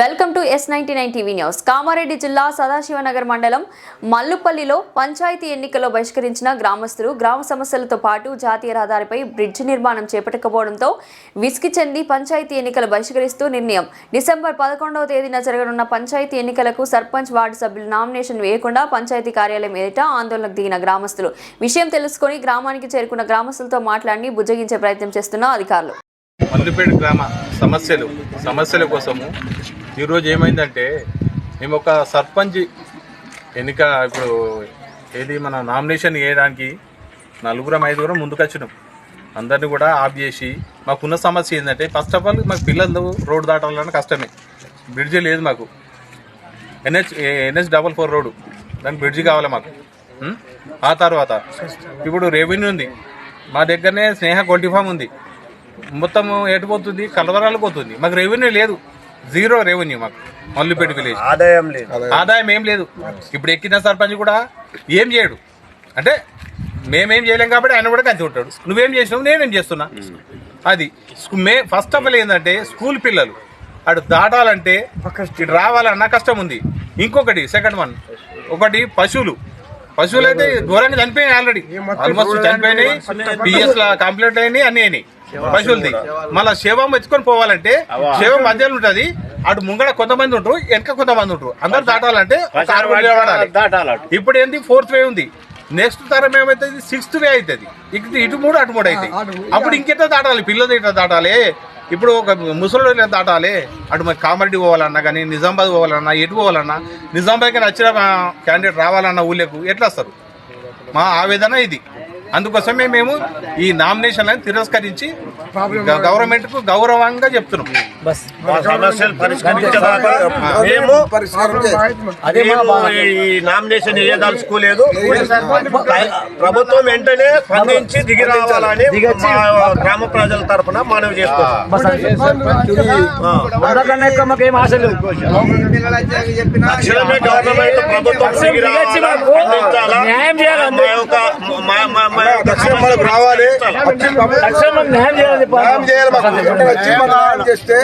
Welcome to S ninety nine TV news Kamareddy జిల్లా సదాశివనగర్ మండలం మల్లుపల్లిలో పంచాయతీ ఎన్నికల్లో బహిష్కరించిన గ్రామస్తులు గ్రామ సమస్యలతో పాటు జాతీయ రహదారిపై బ్రిడ్జ్ నిర్మాణం చేపట్టకపోవడంతో విసిగి చెంది పంచాయతీ ఎన్నికలు బహిష్కరిస్తూ నిర్ణయం. డిసెంబర్ పదకొండవ తేదీన జరగనున్న పంచాయతీ ఎన్నికలకు సర్పంచ్ వార్డు సభ్యులు నామినేషన్ వేయకుండా పంచాయతీ కార్యాలయం ఎదుట ఆందోళనకు దిగిన గ్రామస్తులు. విషయం తెలుసుకొని గ్రామానికి చేరుకున్న గ్రామస్తులతో మాట్లాడి బుజ్జగించే ప్రయత్నం చేస్తున్న అధికారులు. మల్లిపేట గ్రామ సమస్యలు సమస్యల కోసము ఈరోజు ఏమైందంటే మేము ఒక సర్పంచ్ ఎన్నిక ఇప్పుడు ఏది మన నామినేషన్ వేయడానికి నలుగురం ఐదుగురం ముందుకొచ్చినాం. అందరినీ అందరిని కూడా ఆఫ్ చేసి మాకున్న సమస్య ఏంటంటే ఫస్ట్ ఆఫ్ ఆల్ మాకు పిల్లలు రోడ్డు దాటాలని కష్టమే. బ్రిడ్జి లేదు మాకు. NH NH double four road. దానికి బ్రిడ్జి కావాలి మాకు? ఆ తర్వాత ఇప్పుడు రెవెన్యూ ఉంది. మా దగ్గరనే స్నేహ గొల్టీ ఫామ్ ఉంది. మొత్తం ఎటు పోతుంది? కలవరాలు పోతుంది. మాకు రెవెన్యూ లేదు. జీరో రెవెన్యూ మాకు. మల్లిపేట విలేజ్ ఆదాయం లేదు. ఆదాయం. ఏం లేదు. ఇప్పుడు ఎక్కిన సర్పంచ్ కూడా ఏం చేయడు. అంటే మేమేం చేయలేం కాబట్టి ఆయన కూడా కంచి ఉంటాడు నువ్వేం చేసినావు? నేనేం చేస్తున్నా? అది. స్కూ- మే ఫస్ట్ ఆఫ్ ఆల్ ఏంటంటే స్కూల్ పిల్లలు అటు దాటాలంటే ఇటు రావాలన్నా కష్టం ఉంది. ఇంకొకటి సెకండ్ వన్ ఒకటి పశువులు. పశువులు అయితే ఘోరంగా చనిపోయినాయి ఆల్రెడీ ఆల్మోస్ట్ చనిపోయినాయి. పిఎస్ కంప్లీట్ అయినాయి అన్ని అయినాయి. పశువులది మళ్ళా శవం ఎత్తుకొని పోవాలంటే శవం మధ్యలో ఉంటది. అటు ముంగడ కొంతమంది ఉంటారు వెనక కొంతమంది ఉంటారు. అందరు దాటాలంటే ఒక నిలబడాలి. ఇప్పుడు ఏంటి ఫోర్త్ వే ఉంది. నెక్స్ట్ తరం ఏమైతుంది? సిక్స్త్ వే అవుతుంది ఇటు ఇటు మూడు అటు మూడు అవుతాయి అప్పుడు ఇంకెట్లా దాటాలి? పిల్లలు ఇట్లా దాటాలి? ఇప్పుడు ఒక ముసలి ఇట్లా దాటాలి? అటు మరి కామారెడ్డి పోవాలన్నా కానీ నిజామాబాద్ పోవాలన్నా ఎటు పోవాలన్నా నిజామాబాద్కి నచ్చిన క్యాండిడేట్ రావాలన్నా ఊళ్ళకు ఎట్లా వస్తారు? మా ఆవేదన ఇది. అందుకోసమే మేము ఈ నామినేషన్లను తిరస్కరించి గవర్నమెంట్కు గౌరవంగా చెప్తున్నాం. ఈ నామినేషన్ వేయదలుచుకోలేదు. ప్రభుత్వం వెంటనే స్పందించి దిగి రావాలని గ్రామ ప్రజల తరఫున మనవి చేస్తున్నాం. ప్రభుత్వం స్పందించాలా? మా యొక్క మా- మా- యొక్క రావాలి? న్యాయం చేయాలి మాకు చేస్తే